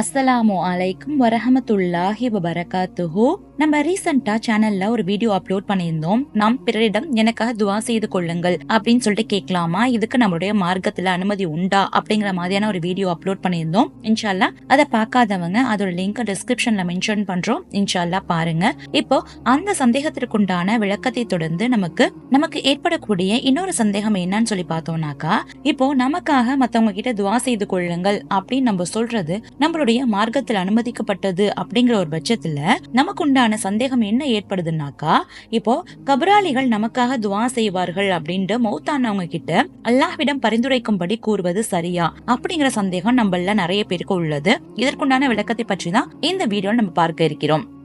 அஸ்ஸலாமு அலைக்கும் வரஹமத்துல்லாஹி வபரகாத்துஹு. நம்ம ரீசெண்டா சேனல்ல ஒரு வீடியோ அப்லோட் பண்ணியிருந்தோம். நாம் பிறரிடம் எனக்காக துவா செய்து கொள்ளுங்கள் அப்படின்னு சொல்லிட்டு கேட்கலாமா? இதுக்கு நம்மளுடைய மார்க்கத்துல அனுமதி உண்டா? அப்படிங்கிற மாதிரியான ஒரு வீடியோ அப்லோட் பண்ணியிருந்தோம். இன்ஷால்லா அதை பார்க்காதவங்க அதோட லிங்க் டிஸ்கிரிப்ஷன்ல மென்ஷன் பண்றோம். இன்ஷால்லா பாருங்க. இப்போ அந்த சந்தேகத்திற்குண்டான விளக்கத்தை தொடர்ந்து நமக்கு நமக்கு ஏற்படக்கூடிய இன்னொரு சந்தேகம் என்னன்னு சொல்லி பார்த்தோம்னாக்கா இப்போ நமக்காக மத்தவங்க கிட்ட துவா செய்து கொள்ளுங்கள் அப்படின்னு நம்ம சொல்றது நம்மளுடைய மார்க்கத்தில் அனுமதிக்கப்பட்டது அப்படிங்கிற ஒரு பட்சத்துல நமக்கு உண்டான சந்தேகம் என்ன ஏற்படுதுன்னாக்கா இப்போ கபராளிகள் நமக்காக துவா செய்வார்கள் அப்படின்ட்டு மௌத்தானவங்க கிட்ட அல்லாஹ்விடம் பரிந்துரைக்கும்படி கூறுவது சரியா அப்படிங்கிற சந்தேகம் நம்மள நிறைய பேருக்கு உள்ளது. இதற்குண்டான விளக்கத்தை பற்றி தான் இந்த வீடியோ நம்ம பார்க்க இருக்கிறோம்.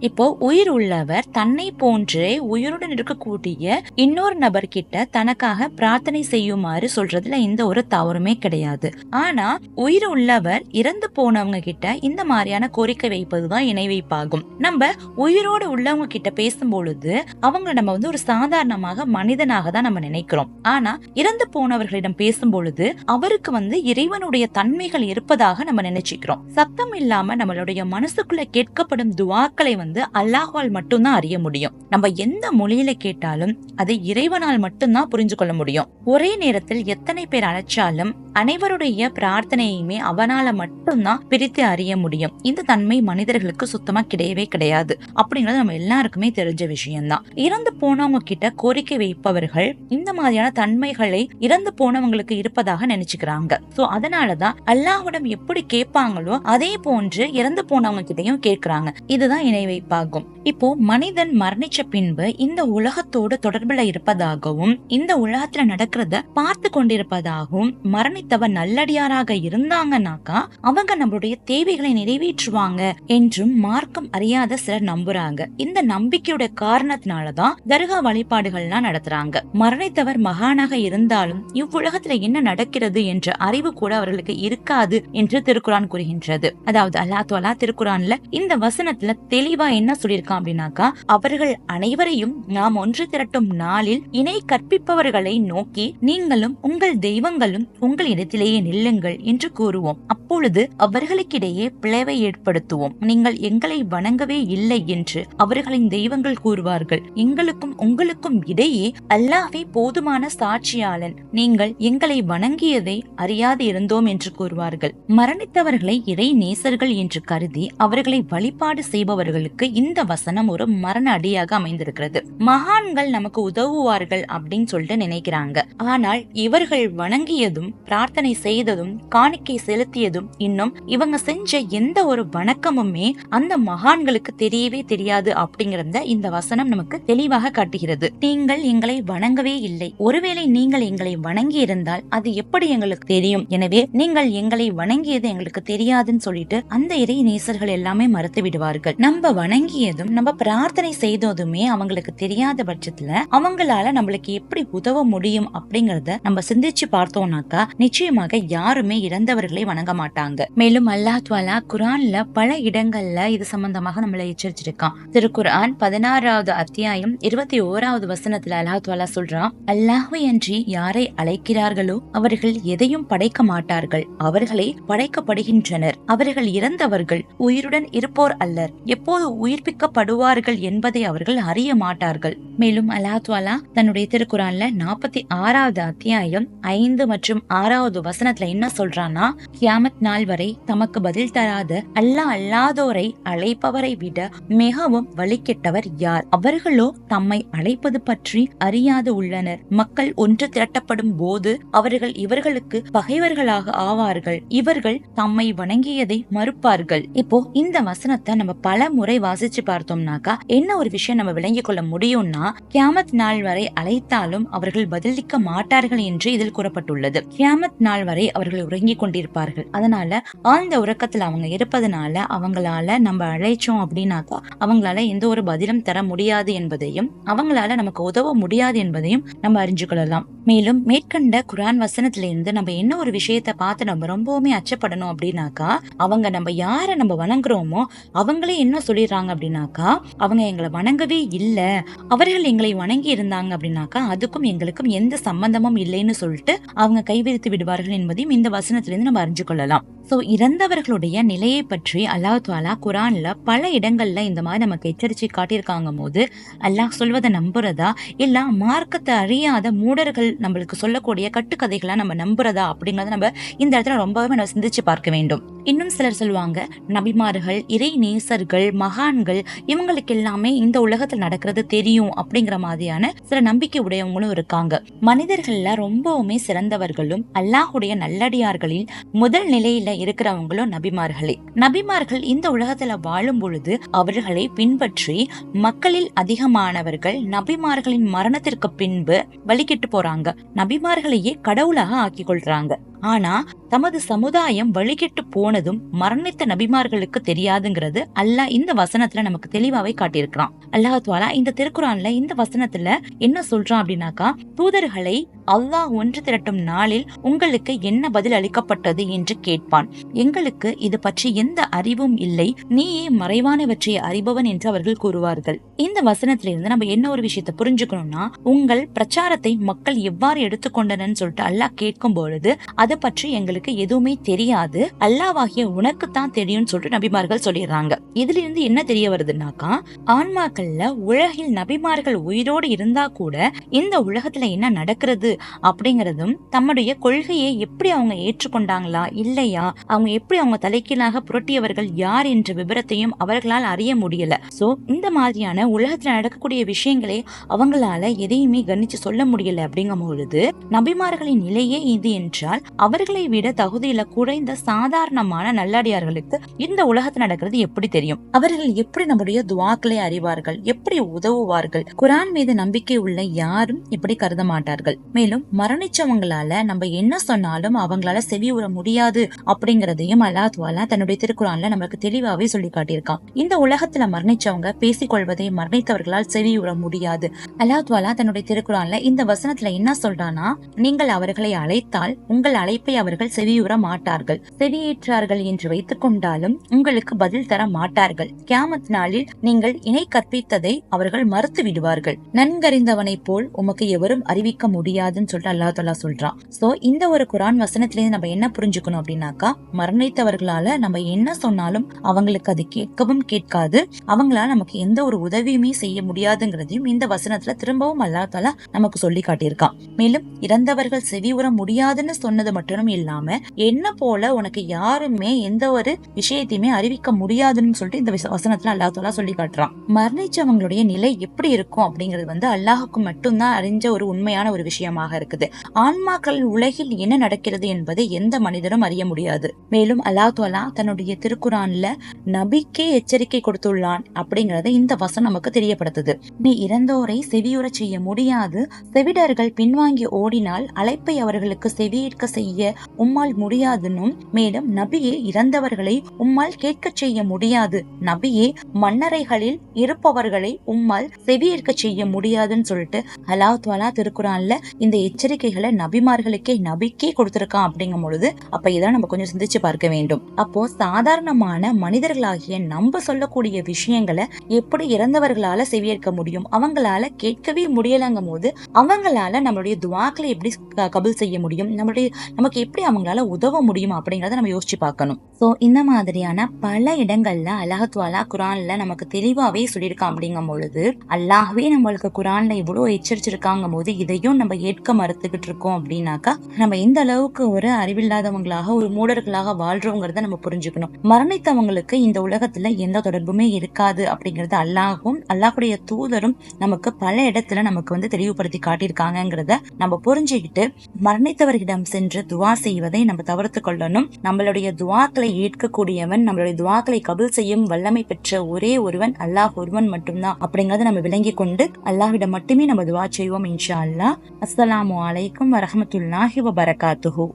இப்போ உயிர் உள்ளவர் தன்னை போன்றே உயிருடன் இருக்கக்கூடிய இன்னொரு நபர்கிட்ட தனக்காக பிரார்த்தனை செய்யுமாறு சொல்றதுல எந்த ஒரு தவறுமே கிடையாது. ஆனா உயிர் உள்ளவர் இறந்து போனவங்க கிட்ட இந்த மாதிரியான கோரிக்கை வைப்பதுதான் இணை வைப்பாகும். நம்ம உயிரோடு உள்ளவங்க கிட்ட பேசும் பொழுது அவங்க நம்ம வந்து ஒரு சாதாரணமாக மனிதனாக தான் நம்ம நினைக்கிறோம். ஆனா இறந்து போனவர்களிடம் பேசும் பொழுது அவருக்கு வந்து இறைவனுடைய தன்மைகள் இருப்பதாக நம்ம நினைச்சுக்கிறோம். சத்தம் இல்லாம நம்மளுடைய மனசுக்குள்ள கேட்கப்படும் துவாக்களை வந்து அல்லாஹால் மட்டும்தான் அறிய முடியும். நம்ம எந்த மொழியில கேட்டாலும் அதை இறைவனால் மட்டும்தான் புரிஞ்சு கொள்ள முடியும். ஒரே நேரத்தில் எத்தனை பேர் அழைச்சாலும் அனைவருடைய பிரார்த்தனையுமே அவனால மட்டும்தான் பிரித்து அறிய முடியும். இந்த தன்மை மனிதர்களுக்கு சுத்தமா கிடையவே கிடையாது. அப்படிங்கிறது நம்ம எல்லாருக்குமே தெரிஞ்ச விஷயம்தான். இறந்து போனவங்க கிட்ட கோரிக்கை வைப்பவர்கள் இந்த மாதிரியான தன்மைகளை இறந்து போனவங்களுக்கு இருப்பதாக நினைச்சுக்கிறாங்க. சோ அதனாலதான் அல்லாஹ்விடம் எப்படி கேட்பாங்களோ அதே போன்று இறந்து போனவங்க கிட்டையும் கேட்கிறாங்க. இதுதான் இணை அமைப்பாகும் இப்போ மனிதன் மரணிச்ச பின்பு இந்த உலகத்தோடு தொடர்புல இருப்பதாகவும் இந்த உலகத்துல நடக்கிறத பார்த்து கொண்டிருப்பதாகவும் மரணித்தவர் நல்லடியாராக இருந்தாங்கனாக்கா அவங்க நம்மளுடைய தேவைகளை நிறைவேற்றுவாங்க என்றும் மார்க்கம் அறியாத சிலர் நம்புறாங்க. இந்த நம்பிக்கையோட காரணத்தினாலதான் தர்கா வழிபாடுகள்லாம் நடத்துறாங்க. மரணித்தவர் மகானாக இருந்தாலும் இவ்வுலகத்துல என்ன நடக்கிறது என்ற அறிவு கூட அவர்களுக்கு இருக்காது என்று திருக்குறான் கூறுகின்றது. அதாவது அல்லா தோலா திருக்குறான்ல இந்த வசனத்துல தெளிவா என்ன சொல்லியிருக்கான் அப்படின்னாக்கா அவர்கள் அனைவரையும் நாம் ஒன்று திரட்டும் நாளில் இணை கற்பிப்பவர்களை நோக்கி நீங்களும் உங்கள் தெய்வங்களும் உங்கள் இடத்திலேயே நில்லுங்கள் என்று கூறுவோம். அப்பொழுது அவர்களுக்கிடையே பிளவை ஏற்படுத்துவோம். நீங்கள் எங்களை வணங்கவே இல்லை என்று அவர்களின் தெய்வங்கள் கூறுவார்கள். எங்களுக்கும் உங்களுக்கும் இடையே அல்லாஹே போதுமான சாட்சியாளன். நீங்கள் எங்களை வணங்கியதை அறியாது இருந்தோம் என்று கூறுவார்கள். மரணித்தவர்களை இறை நேசர்கள் என்று கருதி அவர்களை வழிபாடு செய்பவர்களுக்கு இந்த வசனம் ஒரு மரண அடியாக அமைந்திருக்கிறது. மகான்கள் நமக்கு உதவுவார்கள் அப்படின்னு சொல்லிட்டு நினைக்கிறாங்க. ஆனால் இவர்கள் வணங்கியதும் பிரார்த்தனை செய்ததும் காணிக்கை செலுத்தியதும் இன்னும் இவங்க செஞ்ச எந்த ஒரு வணக்கமுமே அந்த மகான்களுக்கு தெரியவே தெரியாது அப்படிங்கறத இந்த வசனம் நமக்கு தெளிவாக காட்டுகிறது. நீங்கள் எங்களை வணங்கவே இல்லை. ஒருவேளை நீங்கள் எங்களை வணங்கி இருந்தால் அது எப்படி எங்களுக்கு தெரியும்? எனவே நீங்கள் எங்களை வணங்கியது எங்களுக்கு தெரியாதுன்னு சொல்லிட்டு அந்த இறை நேசர்கள் எல்லாமே மறுத்து விடுவார்கள். நம்ம வணங்கியதும் நம்ம பிரார்த்தனை செய்ததுமே அவங்களுக்கு தெரியாத பட்சத்துல அவங்களால நம்மளுக்கு எப்படி உதவ முடியும் அப்படிங்கறத நம்ம சிந்திச்சு பார்த்தோம்னாக்கா நிச்சயமாக யாருமே இறந்தவர்களை வணங்க மாட்டாங்க. மேலும் அல்லாஹ் துவாலா குரான்ல பல இடங்கள்ல இது சம்பந்தமாக நம்மளை எச்சரிச்சிருக்கான். திருக்குர்ஆன் பதினாறாவது அத்தியாயம் இருபத்தி ஓராவது வசனத்துல அல்லாஹ் துவாலா சொல்றான் அல்லாஹு அன்றி யாரை அழைக்கிறார்களோ அவர்கள் எதையும் படைக்க மாட்டார்கள். அவர்களே படைக்கப்படுகின்றனர். அவர்கள் இறந்தவர்கள் உயிருடன் இருப்போர் அல்லர். எப்போது உயிர்ப்பிக்கப்படுவார்கள் என்பதை அவர்கள் அறிய மாட்டார்கள். மேலும் அல்லாஹ் தன்னுடைய திருக்குறான்ல நாற்பத்தி ஆறாவது அத்தியாயம் ஐந்து மற்றும் ஆறாவது வசனத்துல என்ன சொல்றான்னா கியாமத் நாள் வரை தமக்கு பதில் தராத அல்லா அல்லாதோரை அழைப்பவரை விட மிகவும் வழிகெட்டவர் யார்? அவர்களோ தம்மை அழைப்பது பற்றி அறியாது உள்ளனர். மக்கள் ஒன்று திரட்டப்படும் போது அவர்கள் இவர்களுக்கு பகைவர்களாக ஆவார்கள். இவர்கள் தம்மை வணங்கியதை மறுப்பார்கள். இப்போ இந்த வசனத்தை நம்ம பல முறை வாசிச்சு பார்த்தோம்னாக்கா என்ன ஒரு விஷயம் நம்ம விளங்கிக் கொள்ள முடியும்னா கியாமத் நாள் வரை அழைத்தாலும் அவர்கள் பதிலளிக்க மாட்டார்கள் என்று இதில் கூறப்பட்டுள்ளது. கியாமத் நாள் வரை அவர்கள் உறங்கிக் கொண்டிருப்பார்கள். அதனால ஆழ்ந்த உறக்கத்துல அவங்க இருப்பதனால அவங்களால நம்ம அழைச்சோம் அப்படின்னாக்கா அவங்களால எந்த ஒரு பதிலும் தர முடியாது என்பதையும் அவங்களால நமக்கு உதவ முடியாது என்பதையும் நம்ம அறிஞ்சு கொள்ளலாம். மேலும் மேற்கண்ட குரான் வசனத்திலிருந்து நம்ம என்ன ஒரு விஷயத்தை பார்த்து நம்ம ரொம்பவுமே அச்சப்படணும் அப்படின்னாக்கா அவங்க நம்ம யாரை நம்ம வணங்குறோமோ அவங்களே என்ன சொல்லி செய்யறாங்க அப்படின்னாக்கா அவங்க எங்களை வணங்கவே இல்லை. அவர்கள் எங்களை வணங்கி இருந்தாங்க அப்படின்னாக்கா அதுக்கும் எங்களுக்கும் எந்த சம்பந்தமும் இல்லைன்னு சொல்லிட்டு அவங்க கைவிரித்து விடுவார்கள் என்பதையும் இந்த வசனத்திலிருந்து நம்ம அறிஞ்சு கொள்ளலாம். சோ இறந்தவர்களுடைய நிலையை பற்றி அல்லாஹ் துவாலா குரான்ல பல இடங்கள்ல இந்த மாதிரி நமக்கு எச்சரிச்சை காட்டியிருக்காங்க போது அல்லாஹ் சொல்வதை நம்புறதா? இல்ல மார்க்கத்தை அறியாத மூடர்கள் நம்மளுக்கு சொல்லக்கூடிய கட்டுக்கதைகளை நம்ம நம்புறதா? அப்படிங்கறத நம்ம இந்த இடத்துல ரொம்பவே நம்ம சிந்திச்சு பார்க்க வேண்டும். இன்னும் சிலர் சொல்லுவாங்க நபிமார்கள் இறை நேசர்கள் மகான்கள் இவங்களுக்கு எல்லாமே இந்த உலகத்துல நடக்கிறது தெரியும் அப்படிங்கிற மாதிரியான சில நம்பிக்கை உடையவங்களும் இருக்காங்க. மனிதர்கள்ல ரொம்பவுமே சிறந்தவர்களும் அல்லாஹுடைய நல்லடியார்களில் முதல் நிலையில இருக்கிறவங்களும் நபிமார்களே. நபிமார்கள் இந்த உலகத்துல வாழும் பொழுது அவர்களை பின்பற்றி மக்களில் அதிகமானவர்கள் நபிமார்களின் மரணத்திற்கு பின்பு வழிகிட்டு போறாங்க. நபிமார்களையே கடவுளாக ஆக்கி கொள்றாங்க ஆனா தமது சமுதாயம் வழிகெட்டு போனதும் மரணித்த நபிமார்களுக்கு தெரியாதுங்கிறது அல்லாஹ் இந்த வசனத்துல நமக்கு தெளிவாவே காட்டியிருக்கிறான். அல்லாஹ் துவாலா இந்த திருக்குறான்ல இந்த வசனத்துல என்ன சொல்றான் அப்படின்னாக்கா தூதர்களை அல்லாஹ் ஒன்று திரட்டும் நாளில் உங்களுக்கு என்ன பதில் அளிக்கப்பட்டது? என்று கேட்பான். எங்களுக்கு இது பற்றி எந்த அறிவும் இல்லை. நீயே மறைவானவற்றை அறிபவன் என்று அவர்கள் கூறுவார்கள். இந்த வசனத்திலிருந்து நம்ம என்ன ஒரு விஷயத்தை புரிஞ்சுக்கணும்னா உங்கள் பிரச்சாரத்தை மக்கள் எவ்வாறு எடுத்துக்கொண்டனன்னு சொல்லிட்டு அல்லாஹ் கேட்கும் பொழுது அதை பற்றி எங்களுக்கு எதுவுமே தெரியாது. அல்லாவாகிய உனக்கு தான் தெரியும்னு சொல்லிட்டு நபிமார்கள் சொல்லிடுறாங்க. இதுல இருந்து என்ன தெரிய வருதுன்னாக்கா ஆன்மாக்கள்ல உலகில் நபிமார்கள் உயிரோடு இருந்தா கூட இந்த உலகத்துல என்ன நடக்கிறது அப்படிங்கறதும் தம்முடைய கொள்கையை எப்படி அவங்க ஏற்றுக்கொண்டாங்களா இல்லையா அவங்க எப்படி அவங்க தலைக்கீழாக புரட்டியவர்கள் யார் என்ற விவரத்தையும் அவர்களால் அறிய முடியல. சோ இந்த மாதிரியான உலகத்துல நடக்கக்கூடிய விஷயங்களை அவங்களால எதையுமே கணிச்சு சொல்ல முடியல அப்படிங்கும் பொழுது நபிமார்களின் நிலையே இது என்றால் அவர்களை விட தகுதியில குறைந்த சாதாரணமான நல்லடியார்களுக்கு இந்த உலகத்துல நடக்கிறது எப்படி தெரியும்? அவர்கள் எப்படி நம்முடைய துவாக்களை அறிவார்கள்? எப்படி உதவுவார்கள்? குரான் மீது நம்பிக்கை உள்ள யாரும் இப்படி கருத மாட்டார்கள். மேலும் மரணிச்சவங்களால நம்ம என்ன சொன்னாலும் அவங்களால செவி உற முடியாது அப்படிங்கறதையும் அல்லாத்வாலா தன்னுடைய திருக்குறான்ல நமக்கு தெளிவாவே சொல்லி காட்டியிருக்கான். இந்த உலகத்துல மரணிச்சவங்க பேசிக்கொள்வதை மரணித்தவர்களால் செவி உற முடியாது. அல்லாத்வாலா தன்னுடைய திருக்குறான்ல இந்த வசனத்துல என்ன சொல்றானா நீங்கள் அவர்களை அழைத்தால் உங்கள் அழைப்பை அவர்கள் செவியுற மாட்டார்கள். செவியேற்றார்கள் என்று வைத்துக் கொண்டாலும் உங்களுக்கு பதில் தர மாட்டார்கள். கியாமத் நாளில் நீங்கள் இணை கற்பித்ததை அவர்கள் மறுத்து விடுவார்கள். நன்கறிந்தவனை போல் உமக்கு எவரும் அறிவிக்க முடியாதுன்னு சொல்லிட்டு அல்லா தலா சொல்றான். சோ இந்த ஒரு குரான் வசனத்திலேருந்து நம்ம என்ன புரிஞ்சுக்கணும் அப்படின்னாக்கா மரணித்தவர்களால நம்ம என்ன சொன்னாலும் அவங்களுக்கு அது கேட்கவும் கேட்காது. அவங்களால நமக்கு எந்த ஒரு உதவியுமே செய்ய முடியாதுங்கிறதையும் இந்த வசனத்துல திரும்பவும் அல்லா தலா நமக்கு சொல்லி காட்டியிருக்கான். மேலும் இறந்தவர்கள் செவி உற முடியாதுன்னு சொன்னது மட்டும் இல்லாம என்ன போல உனக்கு யாருமே எந்த ஒரு விஷயத்தையுமே அறிவிக்க முடியாதுன்னு சொல்லிட்டு இந்த வசனத்துல அல்லா தலா சொல்லி காட்டுறான். மரணிச்சவங்களுடைய நிலை எப்படி இருக்கும் அப்படிங்கிறது வந்து அல்லாஹுக்கு மட்டும்தான் அறிஞ்ச ஒரு உண்மையான ஒரு விஷயமாக இருக்குது. ஆன்மாக்கள் உலகில் என்ன நடக்கிறது என்பதை எந்த மனிதரும் அறிய முடியாது. மேலும் அல்லா தஆலா தன்னுடைய திருக்குறான்ல நபிக்கே எச்சரிக்கை கொடுத்துள்ளான் அப்படிங்கறத இந்த வசனம் நமக்கு தெரியப்படுத்துது. நீ இறந்தோரை செவியுற செய்ய முடியாது. செவிடர்கள் பின்வாங்கி ஓடினால் அழைப்பை அவர்களுக்கு செவியேற்க செய்ய உம் உம்மால் முடியாதுன்னும் மேலும் நபியே இறந்தவர்களை உம்மால் கேட்கச் செய்ய முடியாது. நபியே மன்னரைகளில் இருப்பவர்களை உம்மால் செவியேற்க செய்ய முடியாதுன்னு சொல்லிட்டு அல்லாஹ் துவாலா திருக்குறான்ல இந்த எச்சரிக்கைகளை நபிமார்களுக்கே நபிக்கே கொடுத்திருக்கான் அப்படிங்கும் பொழுது அப்ப இதான் நம்ம கொஞ்சம் சிந்திச்சு பார்க்க வேண்டும். அப்போ சாதாரணமான மனிதர்களாகிய நம்ம சொல்லக்கூடிய விஷயங்களை எப்படி இறந்தவர்களால செவியேற்க முடியும்? அவங்களால கேட்கவே முடியலங்கும் போது அவங்களால நம்மளுடைய துவாக்களை எப்படி க- செய்ய முடியும்? நம்மளுடைய நமக்கு எப்படி அவங்க அவங்களால உதவ முடியும் அப்படிங்கறத நம்ம யோசிச்சு பார்க்கணும். சோ இந்த மாதிரியான பல இடங்கள்ல அலஹத்வாலா குரான்ல நமக்கு தெளிவாவே சொல்லியிருக்கான் அப்படிங்கும் பொழுது அல்லாஹ்வே நம்மளுக்கு குரான்ல இவ்வளவு எச்சரிச்சிருக்காங்க போது இதையும் நம்ம ஏற்க மறுத்துக்கிட்டு இருக்கோம் அப்படின்னாக்கா நம்ம எந்த அளவுக்கு ஒரு அறிவில்லாதவங்களாக ஒரு மூடர்களாக வாழ்றோங்கிறத நம்ம புரிஞ்சுக்கணும். மரணித்தவங்களுக்கு இந்த உலகத்துல எந்த தொடர்புமே இருக்காது அப்படிங்கறது அல்லாஹும் அல்லாஹுடைய தூதரும் நமக்கு பல இடத்துல நமக்கு வந்து தெளிவுபடுத்தி காட்டியிருக்காங்கிறத நம்ம புரிஞ்சுக்கிட்டு மரணித்தவர்களிடம் சென்று துவா செய்வது நம்ம தவிர்த்து கொள்ளணும். நம்மளுடைய துவாக்களை ஈர்க்கக்கூடியவன் நம்மளுடைய துவாக்களை கபில் செய்யும் வல்லமை பெற்ற ஒரே ஒருவன் அல்லாஹ் ஒருவன் மட்டும்தான். அப்படிங்கறத நம்ம விளங்கி கொண்டு அல்லாஹ்விடம் மட்டுமே நம்ம துவா செய்வோம் இன்ஷா அல்லாஹ். அஸ்லாம் அலைக்கும் வரமத்துல்லாஹி வபரகாத்துஹு.